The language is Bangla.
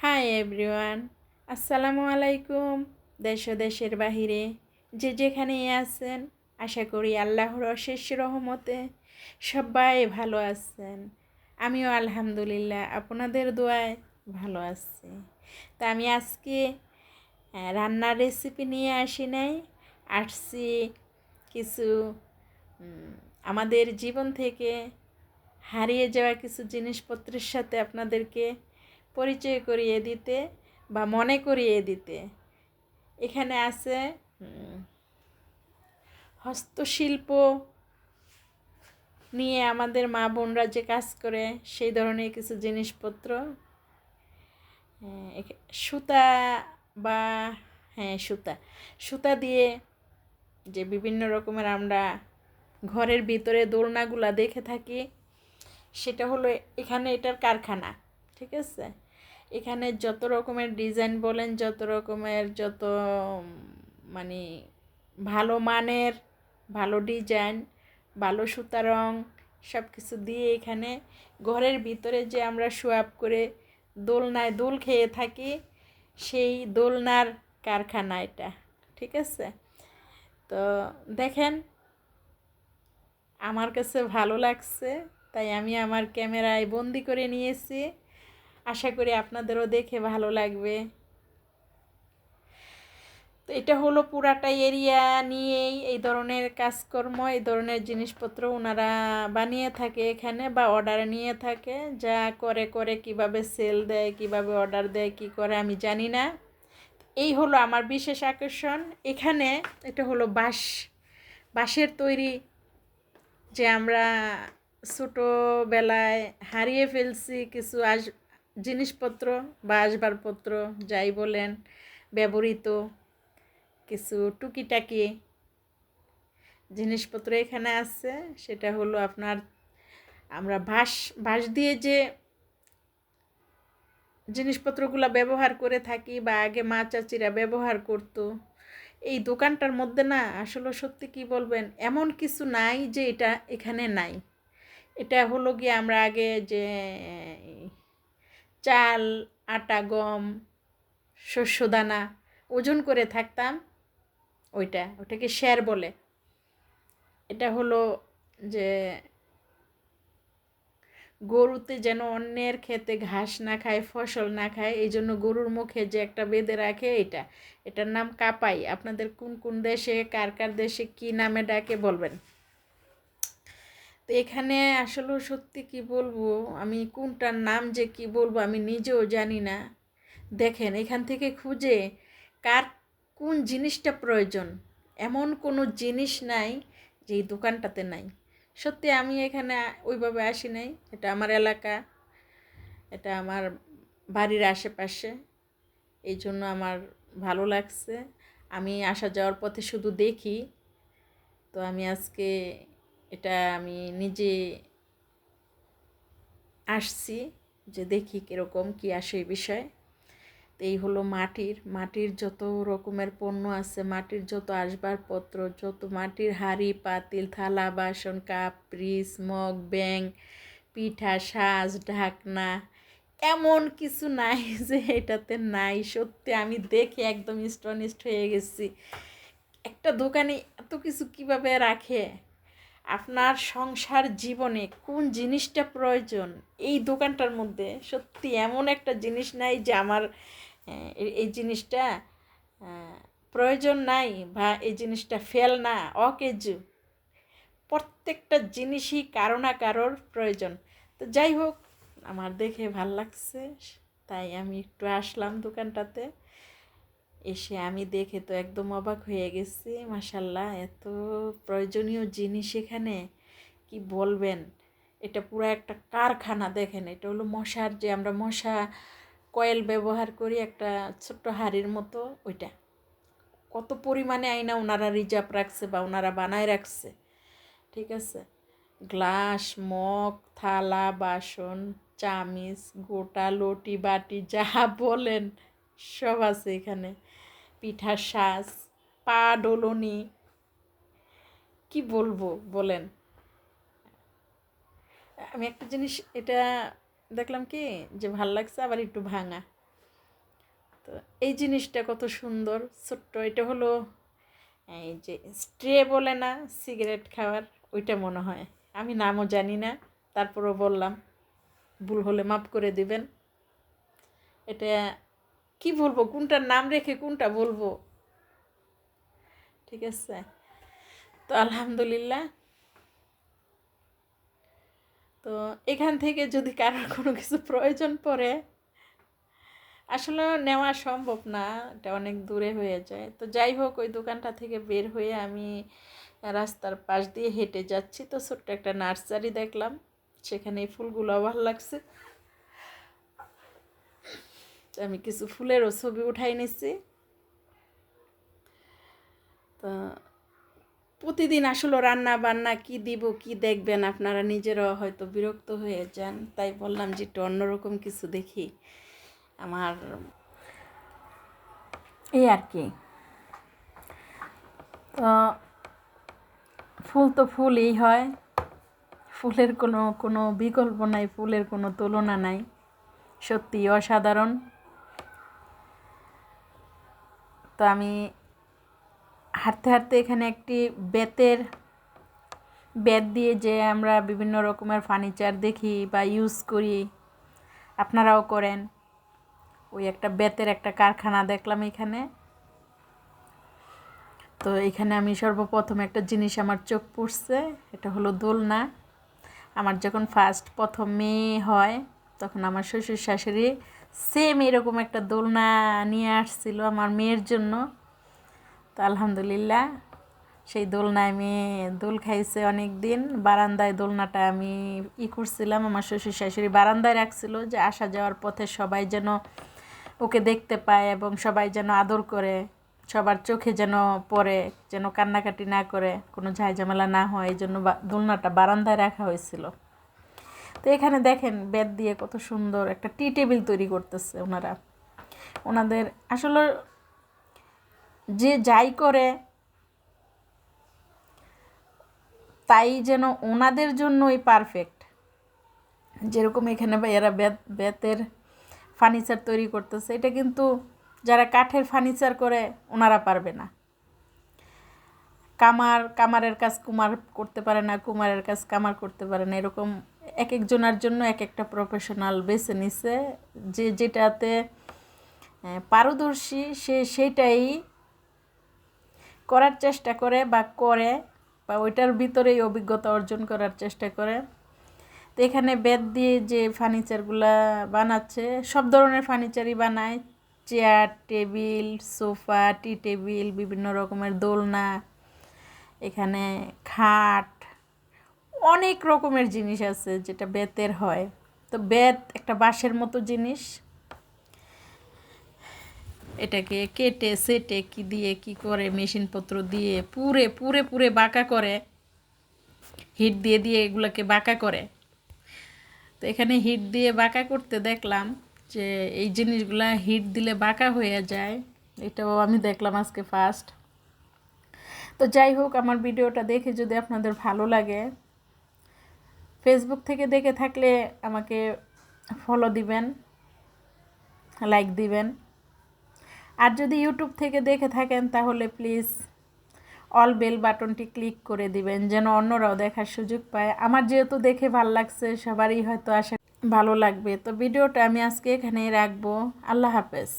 হাই এভরিওয়ান আসসালামু আলাইকুম দেশ দেশের বাহিরে। যে যেখানেই আছেন, আশা করি আল্লাহর অশেষ রহমতে সবাই ভালো আছেন। আমিও আলহামদুলিল্লাহ, আপনাদের দোয়ায় ভালো আছি। তা আমি আজকে রান্নার রেসিপি নিয়ে আসি নাই। আসছি কিছু আমাদের জীবন থেকে হারিয়ে যাওয়া কিছু জিনিসপত্রের সাথে আপনাদেরকে পরিচয় করিয়ে দিতে বা মনে করিয়ে দিতে। এখানে আছে হস্তশিল্প নিয়ে আমাদের মা বোনরা যে কাজ করে, সেই ধরনের কিছু জিনিসপত্র। সুতা বা হ্যাঁ সুতা। সুতা দিয়ে যে বিভিন্ন রকমের আমরা ঘরের ভিতরে দোলনাগুলা দেখে থাকি, সেটা হলো এখানে এটার কারখানা, ঠিক আছে? এখানে যত রকমের ডিজাইন বলেন, যত রকমের যত মানে ভালো মানের, ভালো ডিজাইন, ভালো সুতা রং সব কিছু দিয়ে এখানে ঘরের ভিতরে যে আমরা সোয়াপ করে দোলনায় দোল খেয়ে থাকি, সেই দোলনার কারখানা এটা, ঠিক আছে? তো দেখেন, আমার কাছে ভালো লাগছে, তাই আমি আমার ক্যামেরায় বন্দি করে নিয়েছি। আশা করি আপনাদেরও দেখে ভালো লাগবে। তো এটা হলো পুরাটা এরিয়া নিয়েই এই ধরনের কাজকর্ম, এই ধরনের জিনিসপত্র ওনারা বানিয়ে থাকে এখানে বা অর্ডার নিয়ে থাকে। যা করে করে কীভাবে সেল দেয়, কীভাবে অর্ডার দেয়, কি করে আমি জানি না। এই হলো আমার বিশেষ আকর্ষণ। এখানে এটা হলো বাঁশ, বাঁশের তৈরি যে আমরা ছোটোবেলায় হারিয়ে ফেলছি কিছু আস জিনিসপত্র বা আসবাবপত্র যাই বলেন, ব্যবহৃত কিছু টুকিটাকি জিনিসপত্র এখানে আছে। সেটা হলো আপনার আমরা বাঁশ বাঁশ দিয়ে যে জিনিসপত্রগুলো ব্যবহার করে থাকি বা আগে মা চাচিরা ব্যবহার করতো, এই দোকানটার মধ্যে না আসলে সত্যি কি বলবেন, এমন কিছু নাই যে এটা এখানে নাই। এটা হলো গিয়ে আমরা আগে যে চাল, আটা, গম, শস্যদানা, ওজন করে থাকতাম ওইটা, ওটাকে শের বলে। এটা হলো যে গরুতে যেন অন্যের খেতে ঘাস না খায়, ফসল না খায়, এই জন্য গরুর মুখে যে একটা বেঁধে রাখে এটা এটার নাম কাপাই। আপনাদের কোন কোন দেশে, কার কার দেশে কি নামে ডাকে বলবেন? তো এখানে আসলে সত্যি কি বলব? আমি কোনটার নাম যে কি বলব আমি নিজেও জানি না। দেখেন, এখান থেকে খুঁজে কার কোন জিনিসটা প্রয়োজন? এমন কোনো জিনিস নাই যে এই দোকানটাতে নাই। সত্যি আমি এখানে ওইভাবে আসি নাই। এটা আমার এলাকা, এটা আমার বাড়ির আশেপাশে। এই জন্য আমার ভালো লাগছে। আমি আসা যাওয়ার পথে শুধু দেখি। তো আমি আজকে এটা আমি নিজে আসছি যে দেখি কীরকম কী আসে এই বিষয়ে। তো এই হলো মাটির মাটির যত রকমের পণ্য আছে, মাটির যত আসবাবপত্র, যত মাটির হাড়ি, পাতিল, থালা, বাসন, কাপ পিস মগ ব্যাং পিঠা, সাজ, ঢাকনা, এমন কিছু নাই যে এটাতে নাই। সত্যি আমি দেখে একদম স্টনিস্ট হয়ে গেছি। একটা দোকানে এত কিছু কীভাবে রাখে? আপনার সংসার জীবনে কোন জিনিসটা প্রয়োজন? এই দোকানটার মধ্যে সত্যি এমন একটা জিনিস নাই যে আমার এই- জিনিসটা প্রয়োজন নাই বা এই জিনিসটা ফেল না, অকেজু। প্রত্যেকটা জিনিসই কারও না কারোর প্রয়োজন। তো যাই হোক, আমার দেখে ভালো লাগছে, তাই আমি একটু আসলাম দোকানটাতে। এসে আমি দেখে তো একদম অবাক হয়ে গেছি মাসাল্লাহ এত প্রয়োজনীয় জিনিস এখানে, কি বলবেন? এটা পুরো একটা কারখানা দেখেন, এটা হলো মশার যে আমরা মশা কয়েল ব্যবহার করি, একটা ছোট্ট হাড়ির মতো, ওইটা। কত পরিমাণে আইনা ওনারা রিজার্ভ রাখছে বা ওনারা বানায় রাখছে, ঠিক আছে? গ্লাস, মগ, থালা, বাসন, চামিচ, গোটা, লটি, বাটি, যা বলেন, সব আছে এখানে। পিঠার সাজ পা ডোলনি, কি বলব বলেন? আমি একটা জিনিস এটা দেখলাম কি যে ভালো লাগছে আবার একটু ভাঙা। তো এই জিনিসটা কত সুন্দর, ছোট্ট এটা হলো এই যে স্ট্রে বলে না সিগারেট খাওয়ার, ওইটা মনে হয়। আমি নামও জানি না, তারপরও বললাম, ভুল হলে মাফ করে দিবেন। এটা কি বলব? কোনটার নাম রেখে কোনটা বলব? ঠিক আছে। তো আলহামদুলিল্লাহ। তো এখান থেকে যদি কারোর কোনো কিছু প্রয়োজন পড়ে, আসলে নেওয়া সম্ভব না, এটা অনেক দূরে হয়ে যায়। তো যাই হোক, ওই দোকানটা থেকে বের হয়ে আমি রাস্তার পাশ দিয়ে হেঁটে যাচ্ছি। তো ছোট্ট একটা নার্সারি দেখলাম, সেখানে এই ফুলগুলো ভালো লাগছে। আমি কিছু ফুলেরও ছবি উঠাই নিচ্ছি তো প্রতিদিন আসলে রান্না বান্না কি দিব, কি দেখবেন আপনারা নিজেরাও হয়তো বিরক্ত হয়ে যান। তাই বললাম যে একটু অন্যরকম কিছু দেখি। আমার এই আর কি। তো ফুল তো ফুলই হয়। ফুলের কোনো কোনো বিকল্প নাই, ফুলের কোনো তুলনা নাই। সত্যি অসাধারণ। তো আমি হাঁটতে হাঁটতে এখানে একটি বেতের বেত দিয়ে যে আমরা বিভিন্ন রকমের ফার্নিচার দেখি বা ইউজ করি, আপনারাও করেন। ওই একটা বেতের একটা কারখানা দেখলাম এখানে। তো এখানে আমি সর্বপ্রথম একটা জিনিস আমার চোখ পড়ছে, এটা হলো দোলনা। আমার যখন ফার্স্ট প্রথম মেয়ে হয়, তখন আমার শ্বশুর শাশুড়ি সেম এরকম একটা দোলনা নিয়ে আসছিল আমার মেয়ের জন্য। তো আলহামদুলিল্লাহ, সেই দোলনায় আমি দোল খাইছে অনেক দিন বারান্দায় দোলনাটা আমি ই করছিলাম, আমার শ্বশুর শাশুড়ি বারান্দায় রাখছিল যে আসা যাওয়ার পথে সবাই যেন ওকে দেখতে পায় এবং সবাই যেন আদর করে, সবার চোখে যেন পড়ে, যেন কান্নাকাটি না করে, কোনো ঝামেলা না হয়, এই জন্য দোলনাটা বারান্দায় রাখা হয়েছিল। তো এখানে দেখেন বেদ দিয়ে কত সুন্দর একটা টি টেবিল তৈরি করতেছে ওনারা। ওনাদের আসলে যে যাই করে, তাই যেন ওনাদের জন্যই পারফেক্ট যেরকম এখানে এরা বেত, বেতের ফার্নিচার তৈরি করতেছে, এটা কিন্তু যারা কাঠের ফার্নিচার করে, ওনারা পারবে না। কামার, কামারের কাজ কুমার করতে পারে না, কুমারের কাজ কামার করতে পারে না, এরকম এক একজনের জন্য এক একটা প্রফেশনাল বেছে নিছে। যে যেটাতে পারদর্শী, সে সেটাই করার চেষ্টা করে বা করে বা ওইটার ভিতরেই অভিজ্ঞতা অর্জন করার চেষ্টা করে। তো এখানে বেদ দিয়ে যে ফার্নিচারগুলা বানাচ্ছে, সব ধরনের ফার্নিচারই বানায়। Chair, table, sofa, tea table, বিভিন্ন রকমের দোলনা, এখানে খাট অনেক রকমের জিনিস আছে যেটা বেতের হয়। তো বেত একটা বাঁশের মতো জিনিস। এটাকে কেটে, সেটে কি দিয়ে, কি করে, মেশিনপত্র দিয়ে পুরে পুরে পুরে বাঁকা করে। হিট দিয়ে দিয়ে এগুলোকে বাঁকা করে। তো এখানে হিট দিয়ে বাঁকা করতে দেখলাম যে এই জিনিসগুলা হিট দিলে বাঁকা হয়ে যায়। এটাও আমি দেখলাম আজকে ফার্স্ট। তো যাই হোক, আমার ভিডিওটা দেখে যদি আপনাদের ভালো লাগে ফেসবুক থেকে দেখে থাকলে আমাকে ফলো দিবেন লাইক দিবেন। আর যদি ইউটিউব থেকে দেখে থাকেন, তাহলে প্লিজ অল বেল বাটনটি ক্লিক করে দিবেন, যেন অন্যরাও দেখার সুযোগ পায়। আমার যেহেতু দেখে ভালো লাগছে, সবারই হয়তো আশা ভালো লাগবে। তো ভিডিওটা আমি আজকে এখানেই রাখব। আল্লাহ হাফেজ।